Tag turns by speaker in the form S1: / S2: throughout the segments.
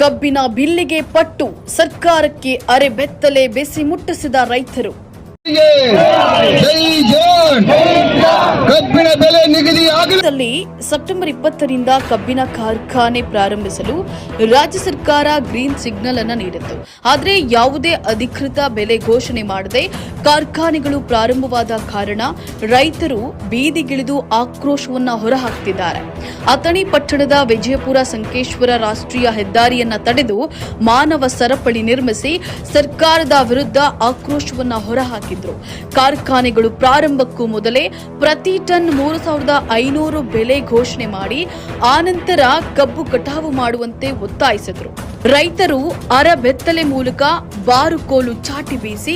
S1: ಕಬ್ಬಿನ ಬಿಲ್ಲಿಗೆ ಪಟ್ಟು ಸರ್ಕಾರಕ್ಕೆ ಅರೆಬೆತ್ತಲೆ ಬೆಸಿ ಮುಟ್ಟಿಸಿದ ರೈತರು.
S2: ಜೈ ಜೋನ್ ಕಬ್ಬಿಣ ಬೆಲೆ ನಿಗದಿ ಆಗಲಿ
S1: ದಲ್ಲಿ ಸೆಪ್ಟೆಂಬರ್ ಇಪ್ಪತ್ತರಿಂದ ಕಬ್ಬಿನ ಕಾರ್ಖಾನೆ ಪ್ರಾರಂಭಿಸಲು ರಾಜ್ಯ ಸರ್ಕಾರ ಗ್ರೀನ್ ಸಿಗ್ನಲ್ ಅನ್ನು ನೀಡಿತ್ತು. ಆದರೆ ಯಾವುದೇ ಅಧಿಕೃತ ಬೆಲೆ ಘೋಷಣೆ ಮಾಡದೆ ಕಾರ್ಖಾನೆಗಳು ಪ್ರಾರಂಭವಾದ ಕಾರಣ ರೈತರು ಬೀದಿಗಿಳಿದು ಆಕ್ರೋಶವನ್ನ ಹೊರಹಾಕ್ತಿದ್ದಾರೆ. ಅಥಣಿ ಪಟ್ಟಣದ ವಿಜಯಪುರ ಸಂಕೇಶ್ವರ ರಾಷ್ಟ್ರೀಯ ಹೆದ್ದಾರಿಯನ್ನ ತಡೆದು ಮಾನವ ಸರಪಳಿ ನಿರ್ಮಿಸಿ ಸರ್ಕಾರದ ವಿರುದ್ಧ ಆಕ್ರೋಶವನ್ನ ಹೊರಹಾಕಿದ್ರು. ಕಾರ್ಖಾನೆಗಳು ಪ್ರಾರಂಭಕ್ಕೂ ಮೊದಲೇ ಪ್ರತಿ ಟನ್ ಮೂರು ಸಾವಿರದ ಐನೂರು ಬೆಲೆ ಘೋಷಣೆ ಮಾಡಿ ಆನಂತರ ಕಬ್ಬು ಕಟಾವು ಮಾಡುವಂತೆ ಒತ್ತಾಯಿಸಿದರು. ರೈತರು ಅರಬೆತ್ತಲೆ ಮೂಲಕ ಬಾರುಕೋಲು ಚಾಟಿ ಬೀಸಿ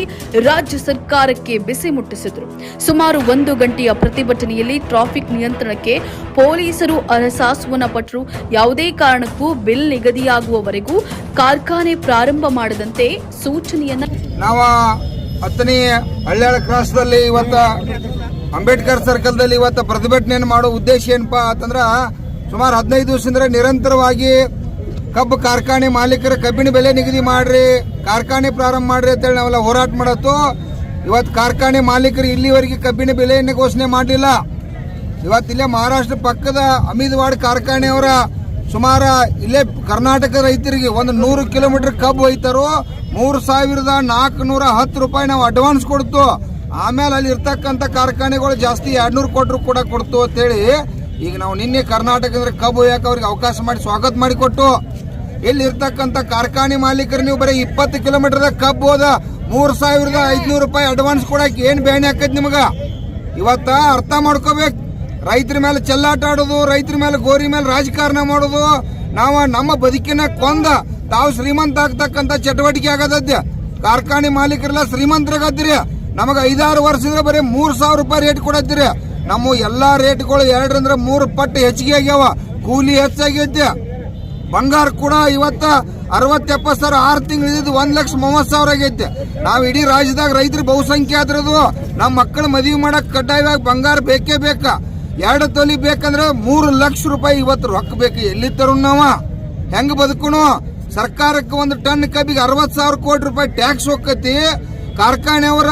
S1: ರಾಜ್ಯ ಸರ್ಕಾರಕ್ಕೆ ಬಿಸಿ ಮುಟ್ಟಿಸಿದರು. ಸುಮಾರು ಒಂದು ಗಂಟೆಯ ಪ್ರತಿಭಟನೆಯಲ್ಲಿ ಟ್ರಾಫಿಕ್ ನಿಯಂತ್ರಣಕ್ಕೆ ಪೊಲೀಸರು ಅರಸಾಸುವನ ಪಟ್ಟರು ಯಾವುದೇ ಕಾರಣಕ್ಕೂ ಬಿಲ್ ನಿಗದಿಯಾಗುವವರೆಗೂ ಕಾರ್ಖಾನೆ ಪ್ರಾರಂಭ ಮಾಡದಂತೆ ಸೂಚನೆಯನ್ನು
S2: ಹತ್ತನೇ ಹಳ್ಳಿಯಾಳ ಕ್ರಾಸ್ದಲ್ಲಿ ಇವತ್ತ ಅಂಬೇಡ್ಕರ್ ಸರ್ಕಲ್ದಲ್ಲಿ ಇವತ್ತು ಪ್ರತಿಭಟನೆಯನ್ನು ಮಾಡೋ ಉದ್ದೇಶ ಏನಪ್ಪಾ ಅಂತಂದ್ರ ಸುಮಾರು ಹದಿನೈದು ದಿವಸದಿಂದ ನಿರಂತರವಾಗಿ ಕಬ್ಬು ಕಾರ್ಖಾನೆ ಮಾಲೀಕರ ಕಬ್ಬಿನ ಬೆಲೆ ನಿಗದಿ ಮಾಡ್ರಿ, ಕಾರ್ಖಾನೆ ಪ್ರಾರಂಭ ಮಾಡ್ರಿ ಅಂತೇಳಿ ನಾವೆಲ್ಲ ಹೋರಾಟ ಮಾಡತ್ತು. ಇವತ್ತು ಕಾರ್ಖಾನೆ ಮಾಲೀಕರು ಇಲ್ಲಿವರೆಗೆ ಕಬ್ಬಿನ ಬೆಲೆಯನ್ನು ಘೋಷಣೆ ಮಾಡಲಿಲ್ಲ. ಇವತ್ತಿಲ್ಲೇ ಮಹಾರಾಷ್ಟ್ರ ಪಕ್ಕದ ಅಮಿದ್ವಾಡ್ ಕಾರ್ಖಾನೆಯವರ ಸುಮಾರು ಇಲ್ಲೇ ಕರ್ನಾಟಕ ರೈತರಿಗೆ ಒಂದು ನೂರು ಕಿಲೋಮೀಟರ್ ಕಬ್ಬು ಒಯ್ತಾರೋ ಮೂರು ಸಾವಿರದ ನಾಲ್ಕುನೂರ ಹತ್ತು ರೂಪಾಯಿ ನಾವು ಅಡ್ವಾನ್ಸ್ ಕೊಡ್ತು. ಆಮೇಲೆ ಅಲ್ಲಿ ಇರ್ತಕ್ಕಂತ ಕಾರ್ಖಾನೆಗಳು ಜಾಸ್ತಿ ಎರಡ್ನೂರು ಕೊಟ್ಟರು ಕೂಡ ಕೊಡ್ತು ಅಂತೇಳಿ ಈಗ ನಾವು ನಿನ್ನೆ ಕರ್ನಾಟಕದ ಕಬ್ಬು ಯಾಕೆ ಅವ್ರಿಗೆ ಅವಕಾಶ ಮಾಡಿ ಸ್ವಾಗತ ಮಾಡಿಕೊಟ್ಟು ಇಲ್ಲಿ ಇರ್ತಕ್ಕಂಥ ಕಾರ್ಖಾನೆ ಮಾಲೀಕರು ನೀವು ಬರೀ ಇಪ್ಪತ್ತು ಕಿಲೋಮೀಟರ್ದಾಗ ಕಬ್ಬು ಹೋದ ಮೂರು ಸಾವಿರದ ಐದುನೂರು ರೂಪಾಯಿ ಅಡ್ವಾನ್ಸ್ ಕೊಡಕ್ಕೆ ಏನು ಬೇಣೆ ಹಾಕೈತಿ ನಿಮಗೆ? ಇವತ್ತ ಅರ್ಥ ಮಾಡ್ಕೋಬೇಕು. ರೈತರ ಮೇಲೆ ಚೆಲ್ಲಾಟ ಆಡೋದು, ರೈತರ ಮೇಲೆ ಗೋರಿ ಮೇಲೆ ರಾಜಕಾರಣ ಮಾಡೋದು, ನಾವು ನಮ್ಮ ಬದುಕಿನ ಕೊಂದ, ತಾವು ಶ್ರೀಮಂತ ಆಗ್ತಕ್ಕಂಥ ಚಟುವಟಿಕೆ ಆಗದದ್ಯ ಕಾರ್ಖಾನೆ ಮಾಲೀಕರೆಲ್ಲ ಶ್ರೀಮಂತರಾಗತ್ತೀರಿ ನಮಗೆ ಐದಾರು ವರ್ಷದಿಂದ ಬರೀ ಮೂರು ಸಾವಿರ ರೂಪಾಯಿ ರೇಟ್ ಕೊಡತ್ತೀರಿ. ನಮ್ಮ ಎಲ್ಲ ರೇಟ್ಗಳು ಎರಡರಿಂದ ಮೂರು ಪಟ್ಟು ಹೆಚ್ಚಿಗೆ ಆಗ್ಯಾವ. ಕೂಲಿ ಹೆಚ್ಚಾಗೈತೆ. ಬಂಗಾರ ಕೂಡ ಇವತ್ತ ಅರವತ್ತು ಎಪ್ಪತ್ತು ಸಾವಿರ ಆರು ತಿಂಗಳು ಒಂದು ಲಕ್ಷ ಮೂವತ್ತು ಸಾವಿರ ಆಗೈತೆ. ನಾವು ಇಡೀ ರಾಜ್ಯದಾಗ ರೈತರು ಬಹುಸಂಖ್ಯೆ ಆದ್ರದು. ನಮ್ಮ ಮಕ್ಕಳ ಮದುವೆ ಮಾಡಕ್ ಕಡ್ಡಾಯವಾಗಿ ಬಂಗಾರ ಬೇಕೇ ಬೇಕ? ಎರಡು ತೊಲಿ ಬೇಕಂದ್ರೆ ಮೂರು ಲಕ್ಷ ರೂಪಾಯಿ ಇವತ್ತು ರೊಕ್ಕ ಬೇಕು. ಎಲ್ಲಿ ತರು ನಾವ? ಹೆಂಗ್ ಬದುಕುನು ಸರ್ಕಾರಕ್ಕೆ ಒಂದು ಟನ್ ಕಬ್ಬಿಗೆ ಅರವತ್ತು ಸಾವಿರ ಕೋಟಿ ರೂಪಾಯಿ ಟ್ಯಾಕ್ಸ್ ಹೋಗತಿ ಕಾರ್ಖಾನೆಯವರ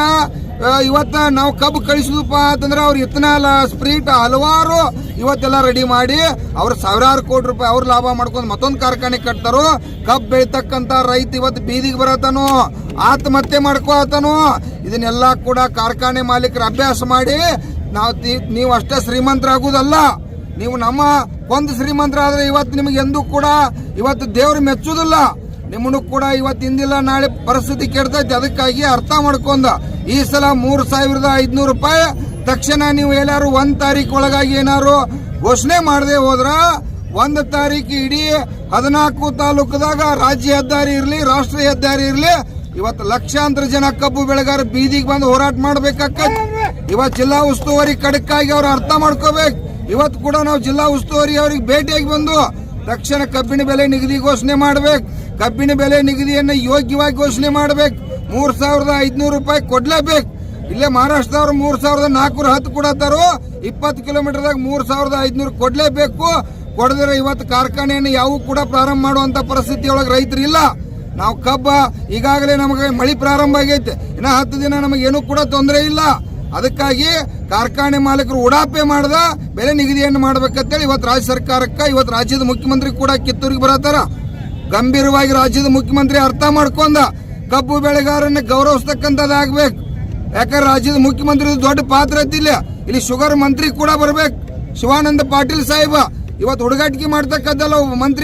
S2: ಇವತ್ತು ನಾವು ಕಬ್ಬು ಕಳಿಸಿದಪ್ಪ ಅಂತಂದ್ರೆ ಅವ್ರ ಇಥನಾಲ್ ಸ್ಪ್ರೀಟ್ ಹಲವಾರು ಇವತ್ತೆಲ್ಲ ರೆಡಿ ಮಾಡಿ ಅವ್ರ ಸಾವಿರಾರು ಕೋಟಿ ರೂಪಾಯಿ ಅವ್ರ ಲಾಭ ಮಾಡ್ಕೊಂಡು ಮತ್ತೊಂದು ಕಾರ್ಖಾನೆ ಕಟ್ತಾರೋ, ಕಬ್ಬು ಬೆಳಿತಕ್ಕಂತ ರೈತ ಇವತ್ತು ಬೀದಿಗೆ ಬರತಾನು ಆತ್ಮಹತ್ಯೆ ಮಾಡ್ಕೋತಾನು ಇದನ್ನೆಲ್ಲ ಕೂಡ ಕಾರ್ಖಾನೆ ಮಾಲೀಕರು ಅಭ್ಯಾಸ ಮಾಡಿ ನಾವು ನೀವು ಅಷ್ಟೇ ಶ್ರೀಮಂತರಾಗುವುದಲ್ಲ, ನೀವು ನಮ್ಮ ಒಂದು ಶ್ರೀಮಂತರಾದ್ರೆ ಇವತ್ತು ನಿಮಗೆ ಎಂದೂ ಕೂಡ ಇವತ್ತು ದೇವ್ರು ಮೆಚ್ಚುವುದಿಲ್ಲ. ನಿಮ್ಮನ್ನು ಕೂಡ ಇವತ್ತು ಹಿಂದಿಲ್ಲ ನಾಳೆ ಪರಿಸ್ಥಿತಿ ಕೆಡ್ತೈತಿ. ಅದಕ್ಕಾಗಿ ಅರ್ಥ ಮಾಡ್ಕೊಂಡ. ಈ ಸಲ ಮೂರು ಸಾವಿರದ ಐದ್ನೂರು ರೂಪಾಯಿ. ತಕ್ಷಣ ನೀವು ಎಲ್ಲಾರು ಒಂದ್ ತಾರೀಕು ಒಳಗಾಗಿ ಏನಾರು ಘೋಷಣೆ ಮಾಡದೆ ಹೋದ್ರ ಒಂದ್ ತಾರೀಕು ಇಡೀ ಹದಿನಾಲ್ಕು ತಾಲೂಕದಾಗ ರಾಜ್ಯ ಹೆದ್ದಾರಿ ಇರ್ಲಿ, ರಾಷ್ಟ್ರೀಯ ಹೆದ್ದಾರಿ ಇರ್ಲಿ, ಇವತ್ತು ಲಕ್ಷಾಂತರ ಜನ ಕಬ್ಬು ಬೆಳೆಗಾರ ಬೀದಿಗೆ ಬಂದು ಹೋರಾಟ ಮಾಡ್ಬೇಕಾಕತ್. ಇವತ್ತು ಜಿಲ್ಲಾ ಉಸ್ತುವಾರಿ ಕಡಕ್ಕಾಗಿ ಅವ್ರು ಅರ್ಥ ಮಾಡ್ಕೋಬೇಕು. ಇವತ್ತು ಕೂಡ ನಾವು ಜಿಲ್ಲಾ ಉಸ್ತುವಾರಿ ಅವ್ರಿಗೆ ಭೇಟಿಯಾಗಿ ಬಂದು ತಕ್ಷಣ ಕಬ್ಬಿನ ಬೆಲೆ ನಿಗದಿ ಘೋಷಣೆ ಮಾಡ್ಬೇಕು. ಕಬ್ಬಿನ ಬೆಲೆ ನಿಗದಿಯನ್ನು ಯೋಗ್ಯವಾಗಿ ಘೋಷಣೆ ಮಾಡಬೇಕು. ಮೂರು ಸಾವಿರದ ಐದುನೂರು ರೂಪಾಯಿ ಕೊಡ್ಲೇಬೇಕು. ಇಲ್ಲೇ ಮಹಾರಾಷ್ಟ್ರದವ್ರು ಮೂರು ಸಾವಿರದ ನಾಲ್ಕೂರ ಹತ್ತು ಕೊಡತ್ತಾರು, ಇಪ್ಪತ್ತು ಕಿಲೋಮೀಟರ್ದಾಗ ಮೂರು ಸಾವಿರದ ಐದುನೂರು ಕೊಡಲೇಬೇಕು. ಕೊಡದ್ರೆ ಇವತ್ತು ಕಾರ್ಖಾನೆಯನ್ನು ಯಾವ ಕೂಡ ಪ್ರಾರಂಭ ಮಾಡುವಂಥ ಪರಿಸ್ಥಿತಿ ಒಳಗೆ ರೈತರು ಇಲ್ಲ ನಾವು ಕಬ್ಬ, ಈಗಾಗಲೇ ನಮಗೆ ಮಳಿ ಪ್ರಾರಂಭ ಆಗೈತೆ. ಇನ್ನ ಹತ್ತು ದಿನ ನಮಗೆ ಏನೂ ಕೂಡ ತೊಂದರೆ ಇಲ್ಲ. ಅದಕ್ಕಾಗಿ ಕಾರ್ಖಾನೆ ಮಾಲೀಕರು ಉಡಾಪೆ ಮಾಡದ, ಬೆಲೆ ನಿಗದಿಯನ್ನು ಮಾಡ್ಬೇಕಂತೇಳಿ ಇವತ್ತು ರಾಜ್ಯ ಸರ್ಕಾರಕ್ಕೆ, ಇವತ್ತು ರಾಜ್ಯದ ಮುಖ್ಯಮಂತ್ರಿ ಕೂಡ ಕಿತ್ತೂರಿಗೆ ಬರತ್ತಾರ. ಗಂಭೀರವಾಗಿ ರಾಜ್ಯದ ಮುಖ್ಯಮಂತ್ರಿ ಅರ್ಥ ಮಾಡ್ಕೊಂಡ ಕಬ್ಬು ಬೆಳೆಗಾರನ್ನ ಗೌರವಿಸ್ತಕ್ಕಂಥದ್ದಾಗಬೇಕು. ಯಾಕಂದ್ರೆ ರಾಜ್ಯದ ಮುಖ್ಯಮಂತ್ರಿ ದೊಡ್ಡ ಪಾತ್ರ ಐತಿಲ್ಲ ಇಲ್ಲಿ ಶುಗರ್ ಮಂತ್ರಿ ಕೂಡ ಬರ್ಬೇಕು. ಶಿವಾನಂದ ಪಾಟೀಲ್ ಸಾಹೇಬ, ಇವತ್ತು ಹುಡುಗಾಟಿಕೆ ಮಾಡ್ತಕ್ಕಂಥಲ್ಲ ಮಂತ್ರಿ